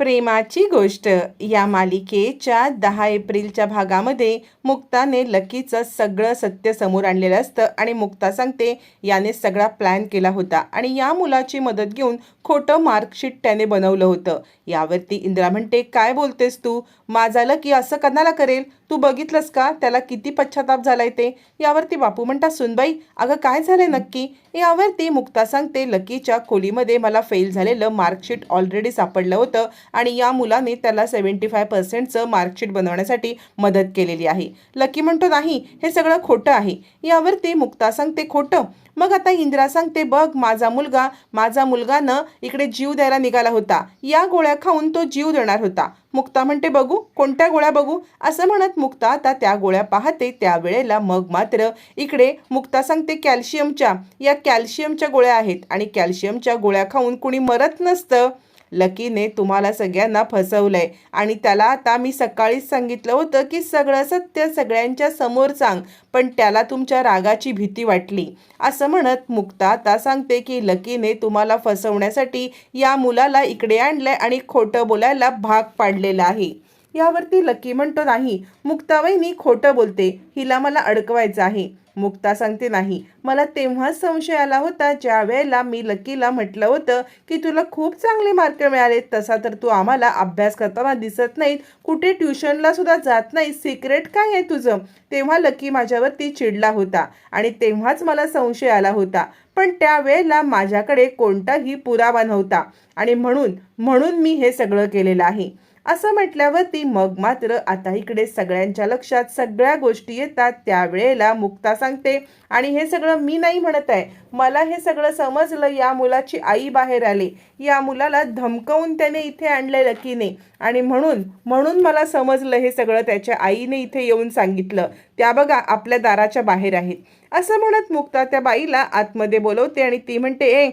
प्रेमाची गोष्ट. या मालिकेच्या दहा एप्रिलच्या भागामध्ये मुक्ताने लकीचं सगळं सत्य समोर आणलेलं असतं आणि मुक्ता सांगते याने सगळा प्लॅन केला होता आणि या मुलाची मदत घेऊन खोटं मार्कशीट त्याने बनवलं होतं. यावरती इंदिरा म्हणते काय बोलतेस तू? माझा लकी असं कणाला करेल? तू बघितलंस का? त्याला किती पश्चाताप झालाय ते? यावरती बापू म्हणतात सुनबाई अगं काय झालंय नक्की? यावरती मुक्ता सांगते लकीच्या खोलीमध्ये मला फेल झालेलं मार्कशीट ऑलरेडी सापडलं होतं आणि या मुलाने त्याला सेवन्टी फाय पर्सेंटचं मार्कशीट बनवण्यासाठी मदत केलेली आहे. लकी म्हणतो नाही हे सगळं खोटं आहे. यावरती मुक्ता सांगते खोटं? मग आता इंदिरा सांगते बघ माझा मुलगा माझा मुलगानं इकडे जीव द्यायला निघाला होता. या गोळ्या खाऊन तो जीव देणार होता. मुक्ता म्हणते बघू कोणत्या गोळ्या बघू? असं म्हणत मुक्ता आता त्या गोळ्या पाहते. त्यावेळेला मग मात्र इकडे मुक्ता सांगते कॅल्शियमच्या या कॅल्शियमच्या गोळ्या आहेत आणि कॅल्शियमच्या गोळ्या खाऊन कुणी मरत नसतं. लकीने तुम्हाला सगळ्यांना फसवलंय. आणि त्याला आता मी सकाळीच सांगितलं होतं की सगळं सत्य सगळ्यांच्या समोर सांग पण त्याला तुमच्या रागाची भीती वाटली. असं म्हणत मुक्ता आता सांगते की लकीने तुम्हाला फसवण्यासाठी या मुलाला इकडे आणलंय आणि खोटं बोलायला भाग पाडलेला आहे. यावरती लकी म्हणतो नाही मुक्ताबाईनी खोटं बोलते. हिला मला अडकवायचं आहे. मुक्ता सांगते नाही. मला तेव्हाच संशय आला होता ज्या वेळेला मी लकीला म्हटलं होतं की तुला खूप चांगले मार्क मिळाले तसा तर तू आम्हाला अभ्यास करताना दिसत नाहीत. कुठे ट्युशनला सुद्धा जात नाही. सिक्रेट काय आहे तुझं? तेव्हा लकी माझ्यावरती चिडला होता आणि तेव्हाच मला संशय आला होता. पण त्यावेळेला माझ्याकडे कोणताही पुरावा नव्हता आणि म्हणून म्हणून मी हे सगळं केलेलं आहे. असं म्हटल्यावरती मग मात्र आता इकडे सगळ्यांच्या लक्षात सगळ्या गोष्टी येतात त्यावेळेला मुक्ता सांगते आणि हे सगळं मी नाही म्हणत आहे. मला हे सगळं समजलं या मुलाची आई बाहेर आली. या मुलाला धमकवून त्याने इथे आणलं लकीने. आणि म्हणून म्हणून मला समजलं हे सगळं त्याच्या आईने इथे येऊन सांगितलं. त्या बघा आपल्या दाराच्या बाहेर आहेत. असं म्हणत मुक्ता त्या बाईला आतमध्ये बोलवते आणि ती म्हणते ए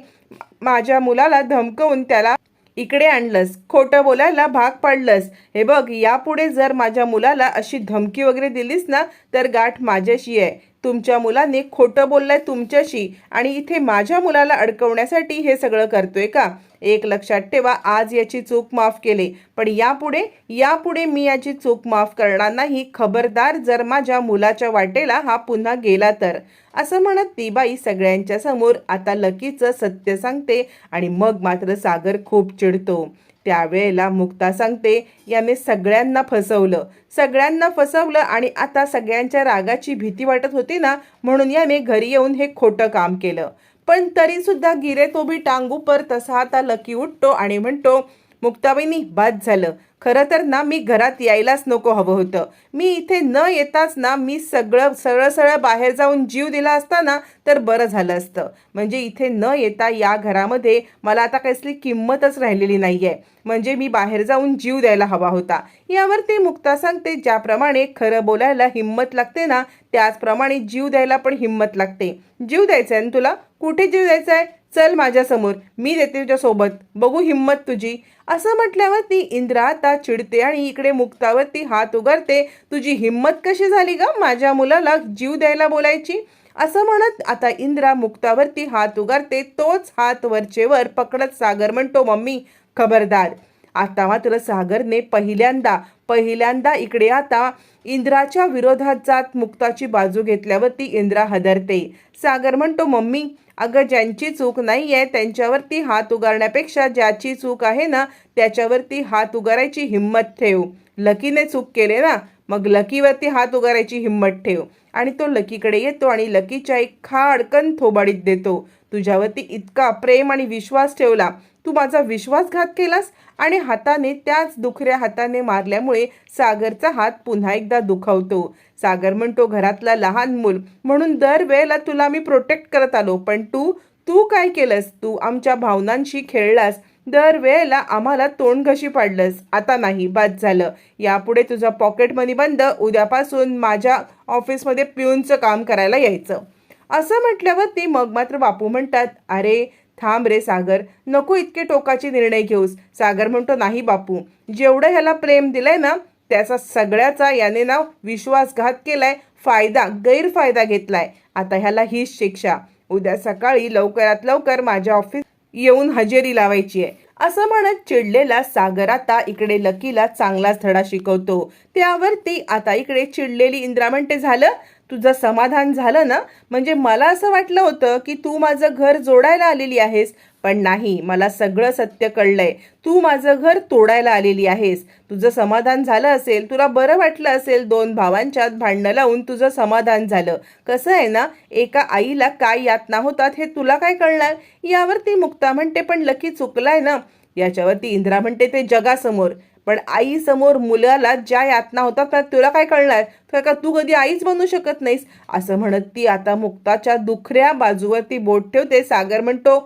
माझ्या मुलाला धमकवून त्याला इकडे आणलंस खोटं बोलायला भाग पाडलंस. हे बघ यापुढे जर माझ्या मुलाला अशी धमकी वगैरे दिलीस ना तर गाठ माझ्याशी आहे. तुमच्या मुलाने खोटं बोललंय तुमच्याशी आणि इथे माझ्या मुलाला अडकवण्यासाठी हे सगळं करतोय का? एक लक्षात ठेवा आज याची चूक माफ केले. पण यापुढे यापुढे मी याची चूक माफ करणार नाही. खबरदार जर माझ्या मुलाच्या वाटेला हा पुन्हा गेला तर. असं म्हणत ती बाई सगळ्यांच्या समोर आता लकीचं सत्य सांगते आणि मग मात्र सागर खूप चिडतो. त्यावेळेला मुक्ता सांगते याने सगळ्यांना फसवलं. सगळ्यांना फसवलं आणि आता सगळ्यांच्या रागाची भीती वाटत होती ना म्हणून याने घरी येऊन हे खोटं काम केलं. पण तरीसुद्धा गिरे तो बी टांगू पर तसा आता लकी उठतो आणि म्हणतो मुक्ताबाईंनी बाद झालं. खरं तर ना मी घरात यायलाच नको हवं होतं. मी इथे न येताच ना मी सगळं सरळ सरळ बाहेर जाऊन जीव दिला असता ना तर बरं झालं असतं. म्हणजे इथे न येता या घरामध्ये मला आता कसली किंमतच राहिलेली नाही आहे म्हणजे मी बाहेर जाऊन जीव द्यायला हवा होता. यावर ते मुक्ता सांगते ज्याप्रमाणे खरं बोलायला हिंमत लागते ना त्याचप्रमाणे जीव द्यायला पण हिंमत लागते. जीव द्यायचा आहे ना तुला? कुठे जीव द्यायचा आहे चल माझ्यासमोर मी देते तुझ्यासोबत बघू हिंमत तुझी. असं म्हटल्यावर ती इंद्रा आता चिडते आणि इकडे मुक्तावरती हात उगारते तुझी हिंमत कशी झाली ग? माझ्या मुलाला जीव द्यायला बोलायची? असं म्हणत आता इंद्रा मुक्तावरती हात उगारते तोच हात वरचेवर पकडत सागर म्हणतो मम्मी खबरदार. आता मात्र सागरने पहिल्यांदा पहिल्यांदा इकडे आता इंद्राच्या विरोधात जात मुक्ताची बाजू घेतल्यावरती इंद्रा हदरते. सागर म्हणतो मम्मी अगं ज्यांची चूक नाही आहे त्यांच्यावरती हात उगारण्यापेक्षा ज्याची चूक आहे ना त्याच्यावरती हात उगारायची हिंमत ठेव. लकीने चूक केले ना मग लकीवरती हात उगारायची हिंमत ठेव. आणि तो लकीकडे येतो आणि लकीच्या एक खाडकन थोबाडीत देतो. तुझ्यावरती इतका प्रेम आणि विश्वास ठेवला तू माझा विश्वासघात केलास आणि हाताने त्याच दुखऱ्या हाताने मारल्यामुळे सागरचा हात पुन्हा एकदा दुखावतो. सागर म्हणतो घरातला लहान मूल. म्हणून दरवेळेला तुला मी प्रोटेक्ट करत आलो. पण तू तू काय केलंस? तू आमच्या भावनांशी खेळलास. दरवेळेला आम्हाला तोंड घशी पाडलंस. आता नाही बाद झालं. यापुढे तुझा पॉकेट मनी बंद. उद्यापासून माझ्या ऑफिसमध्ये पिऊनचं काम करायला यायचं. असं म्हटल्यावर ती मग मात्र बापू म्हणतात अरे थांब रे सागर नको इतके टोकाचे निर्णय घेऊस. सागर म्हणतो नाही बापू जेवढं ह्याला प्रेम दिलंय ना त्याचा सगळ्याचा याने ना विश्वासघात केलाय फायदा गैरफायदा घेतलाय. आता ह्याला हीच शिक्षा. उद्या सकाळी लवकरात लवकर माझ्या ऑफिस येऊन हजेरी लावायची आहे. असं म्हणत चिडलेला सागर आता इकडे लकीला चांगलाच धडा शिकवतो. त्यावरती आता इकडे चिडलेली इंद्रा म्हणते झालं तुझं समाधान झालं ना? म्हणजे मला असं वाटलं होतं की तू माझं घर जोडायला आलेली आहेस पण नाही मला सगळं सत्य कळलंय. तू माझं घर तोडायला आलेली आहेस. तुझं समाधान झालं असेल तुला बरं वाटलं असेल दोन भावांच्यात भांडणं लावून तुझं समाधान झालं. कसं आहे ना एका आईला काय यातना होतात हे तुला काय कळणार? यावरती मुक्ता म्हणते पण लकी चुकलाय ना? याच्यावरती इंद्रा म्हणते ते जगासमोर. पण आई समोर मुलाला ज्या यातना होतात त्या तुला काय कळणार? तर का तू कधी आईच बनू शकत नाहीस. असं म्हणत ती आता मुक्ताच्या दुखऱ्या बाजूवरती बोट ठेवते. सागर म्हणतो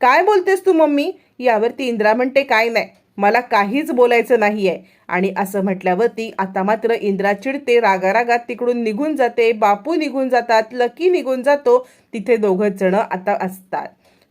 काय बोलतेस तू मम्मी? यावरती इंद्रा म्हणते काय नाही मला काहीच बोलायचं नाही आहे आणि असं म्हटल्यावरती आता मात्र इंद्रा चिडते रागारागात तिकडून निघून जाते. बापू निघून जातात लकी निघून जातो. तिथे दोघं जण आता असतात.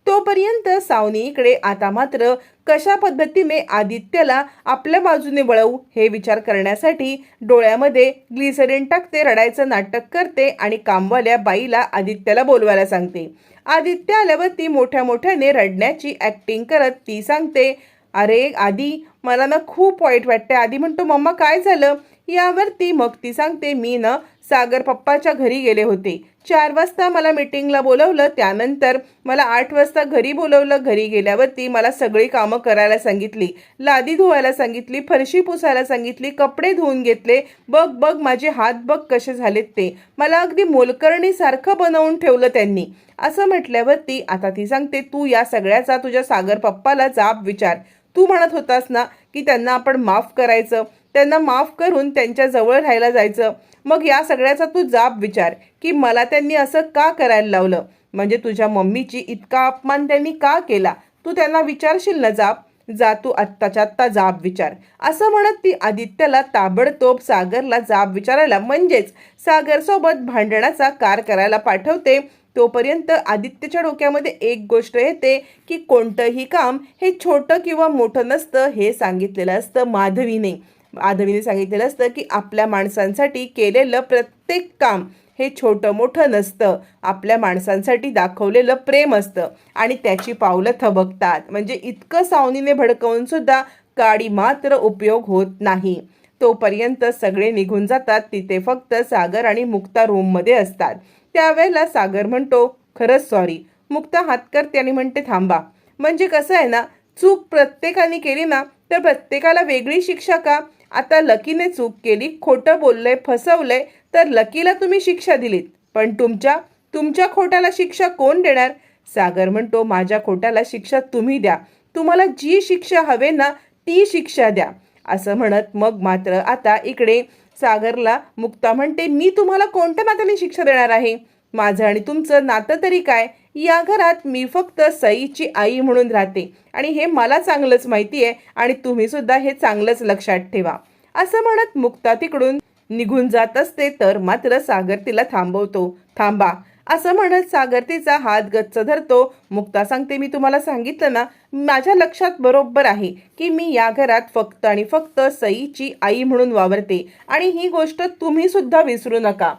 तोपर्यंत सावनी इकडे आता मात्र कशा पद्धतीने आदित्यला आपल्या बाजूने वळवू हे विचार करण्यासाठी डोळ्यामध्ये ग्लिसरीन टाकते रडायचं नाटक करते आणि कामवाल्या बाईला आदित्यला बोलवायला सांगते. आदित्य आल्यावर ती मोठ्या मोठ्याने रडण्याची ॲक्टिंग करत ती सांगते अरे आधी मला ना खूप वाईट वाटते आधी म्हणतो मम्मा काय झालं? यावरती मग ती सांगते मी ना सागर पप्पाच्या घरी गेले होते. चार वाजता मला मीटिंगला बोलवलं त्यानंतर मला आठ वाजता घरी बोलवलं. घरी गेल्यावरती मला सगळी कामं करायला सांगितली. लादी धुवायला सांगितली फरशी पुसायला सांगितली कपडे धुवून घेतले. बघ बघ माझे हात बघ कसे झालेत ते. मला अगदी मोलकर्णीसारखं बनवून ठेवलं त्यांनी. असं म्हटल्यावरती आता ती सांगते तू या सगळ्याचा तुझ्या सागर पप्पाला जाब विचार. तू म्हणत होतास ना की त्यांना आपण माफ करायचं. त्यांना माफ करून त्यांच्या जवळ राहायला जायचं. मग या सगळ्याचा तू जाब विचार की मला त्यांनी असं का करायला लावलं? म्हणजे तुझ्या मम्मीची इतका अपमान त्यांनी का केला? तू त्यांना विचारशील ना जाब? जा तू आत्ताच्या आत्ता जाब विचार. असं म्हणत ती आदित्यला ताबडतोब सागरला जाब विचारायला म्हणजेच सागरसोबत भांडणाचा कार करायला पाठवते. तोपर्यंत आदित्यच्या डोक्यामध्ये एक गोष्ट येते की कोणतंही काम हे छोटं किंवा मोठं नसतं हे सांगितलेलं असतं माधवीने. माधवीने सांगितलेलं असतं की आपल्या माणसांसाठी केलेलं प्रत्येक काम हे छोटं मोठं नसतं. आपल्या माणसांसाठी दाखवलेलं प्रेम असतं. आणि त्याची पावलं थबकतात. म्हणजे इतकं सावनीने भडकवून सुद्धा गाडी मात्र उपयोग होत नाही. तोपर्यंत सगळे निघून जातात. तिथे फक्त सागर आणि मुक्ता रूममध्ये असतात. त्यावेळेला सागर म्हणतो खरंच सॉरी मुक्ता हात करते आणि म्हणते थांबा. म्हणजे कसं आहे ना चूक प्रत्येकाने केली ना तर प्रत्येकाला वेगळी शिक्षा का? आता लकीने चूक केली खोटं बोललंय फसवलंय तर लकीला तुम्ही शिक्षा दिलीत. पण तुमच्या तुमच्या खोट्याला शिक्षा कोण देणार? सागर म्हणतो माझ्या खोट्याला शिक्षा तुम्ही द्या. तुम्हाला जी शिक्षा हवे ना ती शिक्षा द्या. असं म्हणत मग मात्र आता इकडे सागरला मुक्ता म्हणते मी तुम्हाला कोणत्या नात्याने शिक्षा देणार आहे? माझं आणि तुमचं नातं तरी काय? या घरात मी फक्त सईची आई म्हणून राहते. आणि हे मला चांगलंच माहिती आहे आणि तुम्ही सुद्धा हे चांगलंच लक्षात ठेवा. असं म्हणत मुक्ता तिकडून निघून जात असते तर मात्र सागर तिला थांबवतो. थांबा असं म्हणत सागर तिचा हात गच्च धरतो. मुक्ता सांगते मी तुम्हाला सांगितलं ना माझ्या लक्षात बरोबर आहे की मी या घरात फक्त आणि फक्त सईची आई म्हणून वावरते. आणि ही गोष्ट तुम्ही सुद्धा विसरू नका.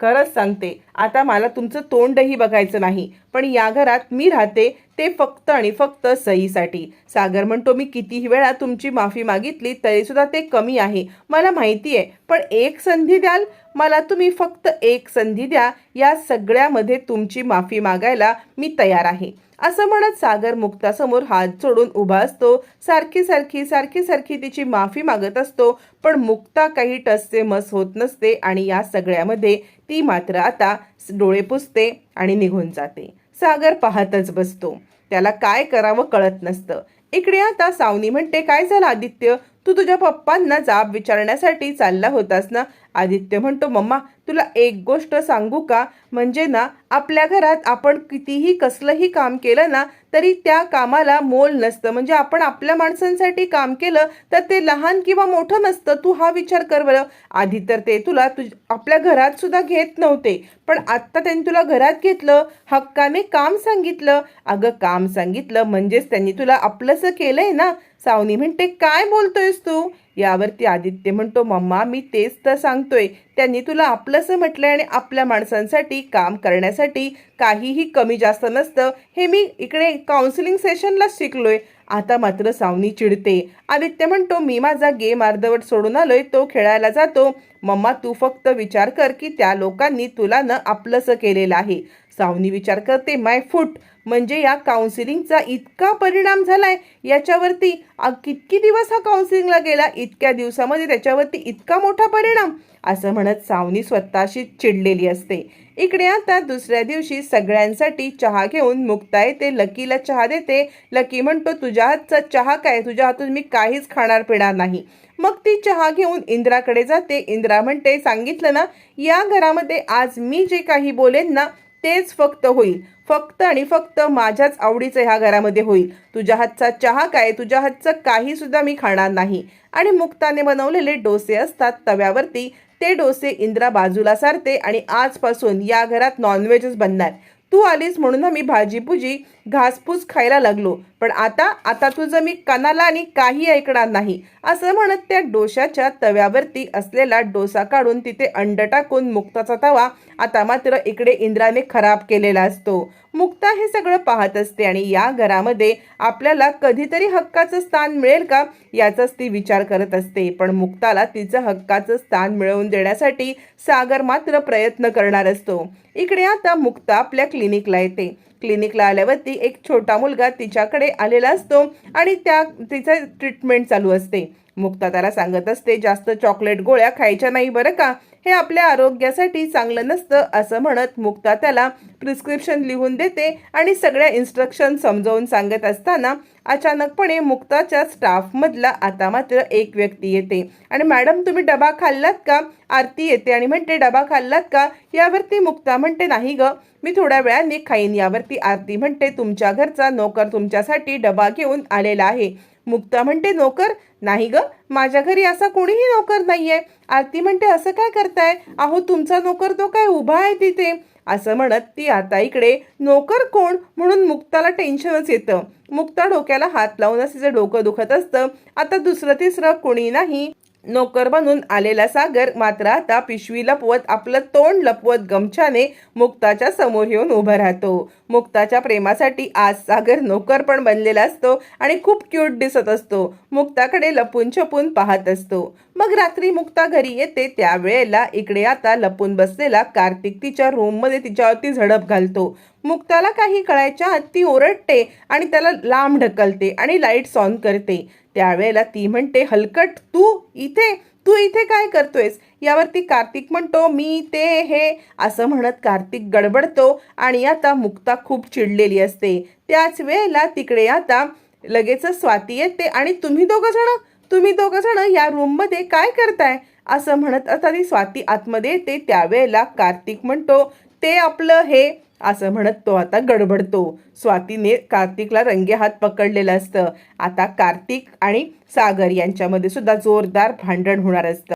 खरंच सांगते. आता मला तुमचं तोंडही बघायचं नाही. पण या घरात मी राहते ते फक्त आणि फक्त सहीसाठी सागर म्हणतो मी कितीही वेळा तुमची माफी मागितली तरीसुद्धा ते कमी आहे. मला माहिती आहे पण एक संधी द्याल? मला तुम्ही फक्त एक संधी द्या. या सगळ्यामध्ये तुमची माफी मागायला मी तयार आहे. असं म्हणत सागर मुक्तासमोर हात सोडून उभा असतो. सारखी सारखी सारखी सारखी तिची माफी मागत असतो. पण मुक्ता काही टसचे मस होत नसते आणि या सगळ्यामध्ये ती मात्र आता डोळे पुसते आणि निघून जाते. सागर पाहतच बसतो. त्याला काय करावं कळत नसतं. इकडे आता सावनी म्हणते काय झालं आदित्य? तू तुझ्या पप्पांना जाब विचारण्यासाठी चालला होतास ना? आदित्य म्हणतो मम्मा तुला एक गोष्ट सांगू का? म्हणजे ना आपल्या घरात आपण कितीही कसलंही काम केलं ना तरी त्या कामाला मोल नसतं. म्हणजे आपण आपल्या माणसांसाठी काम केलं तर ते लहान किंवा मोठं नसतं. तू हा विचार कर बरं. आधी तर ते तुला तुझ आपल्या घरात सुद्धा घेत नव्हते. पण आत्ता त्यांनी तुला घरात घेतलं हक्काने काम सांगितलं. अगं काम सांगितलं म्हणजेच त्यांनी तुला आपलंसं केलंय ना सावनी म्हणते काय बोलतोयस तू? यावरती आदित्य म्हणतो मम्मा मी तेच तर सांगतोय. त्यांनी तुला आपलंसं म्हटलंय आणि आपल्या माणसांसाठी काम करण्यासाठी काहीही कमी जास्त नसतं. हे मी इकडे काउन्सिलिंग सेशनलाच शिकलोय. आता मात्र सावनी चिडते. आदित्य म्हणतो मी माझा गेम अर्धवट सोडून आलोय. तो खेळायला जातो. मम्मा तू फक्त विचार कर की त्या लोकांनी तुला न आपलंसं केलेलं आहे. सावनी विचार करते माय फूट म्हणजे या काउन्सिलिंगचा इतका परिणाम झालाय? याच्यावरती आ, कितकी दिवस हा काउन्सिलिंगला गेला? इतक्या दिवसामध्ये त्याच्यावरती इतका मोठा परिणाम? असं म्हणत सावनी स्वतःशी चिडलेली असते. इकडे आता दुसऱ्या दिवशी सगळ्यांसाठी चहा घेऊन मुक्ता येते लकीला चहा देते. लकी म्हणतो तुझ्या हातचा चहा काय? तुझ्या हातून मी काहीच खाणार पिणार नाही. मग ती चहा घेऊन इंद्राकडे जाते. इंद्रा म्हणते सांगितलं ना या घरामध्ये आज मी जे काही बोलेन ना तेच फक्त होईल. फक्त आणि फक्त माझ्याच आवडीचं ह्या घरामध्ये होईल. तुझ्या हातचा चहा काय? तुझ्या हातचं काही सुद्धा मी खाणार नाही. आणि मुक्ताने बनवलेले डोसे असतात तव्यावरती. ते डोसे इंद्रा बाजूला सारते आणि आजपासून या घरात नॉनव्हेजच बनणार. तू आलीस म्हणून आम्ही भाजीपुजी घासपूस खायला लागलो. पण आता आता तुझं मी कानाला आणि काही ऐकणार नाही. असं म्हणत त्या डोशाच्या तव्यावरती असलेला डोसा काढून तिथे अंड टाकून मुक्ताचा तवा आता मात्र इकडे इंद्राने खराब केलेला असतो. मुक्ता हे सगळं पाहत असते आणि या घरामध्ये आपल्याला कधीतरी हक्काचं स्थान मिळेल का याचाच ती विचार करत असते. पण मुक्ताला तिचं हक्काचं स्थान मिळवून देण्यासाठी सागर मात्र प्रयत्न करणार असतो. इकडे आता मुक्ता आपल्या क्लिनिकला येते. क्लिनिकला आल्यावरती एक छोटा मुलगा तिच्याकडे आलेला असतो आणि त्या तिचं ट्रीटमेंट चालू असते. मुक्ता त्याला सांगत असते जास्त चॉकलेट गोळ्या खायच्या नाही बरं का? हे आपल्या आरोग्यासाठी चांगलं नसतं असं म्हणत मुक्ता त्याला प्रिस्क्रिप्शन लिहून देते आणि सगळ्या इन्स्ट्रक्शन समजावून सांगत असताना अचानकपणे मुक्ताच्या स्टाफमधला आता मात्र एक व्यक्ती येते. आणि मॅडम तुम्ही डबा खाल्लात का? आरती येते आणि म्हणते डबा खाल्लात का? यावरती मुक्ता म्हणते नाही ग मी थोड्या वेळाने खाईन. यावरती आरती म्हणते तुमच्या घरचा नोकर तुमच्यासाठी डबा घेऊन आलेला आहे. मुक्ता म्हणते नोकर नाही ग माझ्या घरी असा कोणीही नोकर नाहीये. आरती म्हणते असं काय करताय? अहो तुमचा नोकर तो काय उभा आहे तिथे? असं म्हणत ती आता इकडे नोकर कोण? म्हणून मुक्ताला टेन्शनच येतं. मुक्ता डोक्याला हात लावूनच तिचं डोकं दुखत असतं. आता दुसरं तिसरं कोणी नाही. नोकर बनून आलेला सागर मात्र आता पिशवी लपवत आपलं तोंड लपवत गमछाने मुक्ताच्या समोर येऊन उभा राहतो. मुक्ताच्या प्रेमासाठी आज सागर नोकर पण बनलेला असतो आणि खूप क्यूट दिसत असतो. मुक्ताकडे लपून छपून पाहत असतो. मग रात्री मुक्ता घरी येते त्यावेळेला इकडे आता लपून बसलेला कार्तिक तिच्या रूममध्ये तिच्यावरती झडप घालतो. मुक्ताला काही कळायच्या आत ती ओरडते आणि त्याला लांब ढकलते आणि लाईट्स ऑन करते. त्यावेळेला ती म्हणते हलकट तू इथे तू इथे काय करतोयस? यावरती कार्तिक म्हणतो मी ते हे असं म्हणत कार्तिक गडबडतो आणि आता मुक्ता खूप चिडलेली असते. त्याच वेळेला तिकडे आता लगेचच स्वाती येते आणि तुम्ही दोघं जण? तुम्ही दोघं जण या रूममध्ये काय करताय? असं म्हणत आता ती स्वाती आतमध्ये येते. त्यावेळेला कार्तिक म्हणतो ते आपलं हे असं म्हणत तो आता गडबडतो. स्वातीने कार्तिकला रंगे हात पकडलेलं असतं. आता कार्तिक आणि सागर यांच्यामध्ये सुद्धा जोरदार भांडण होणार असतं.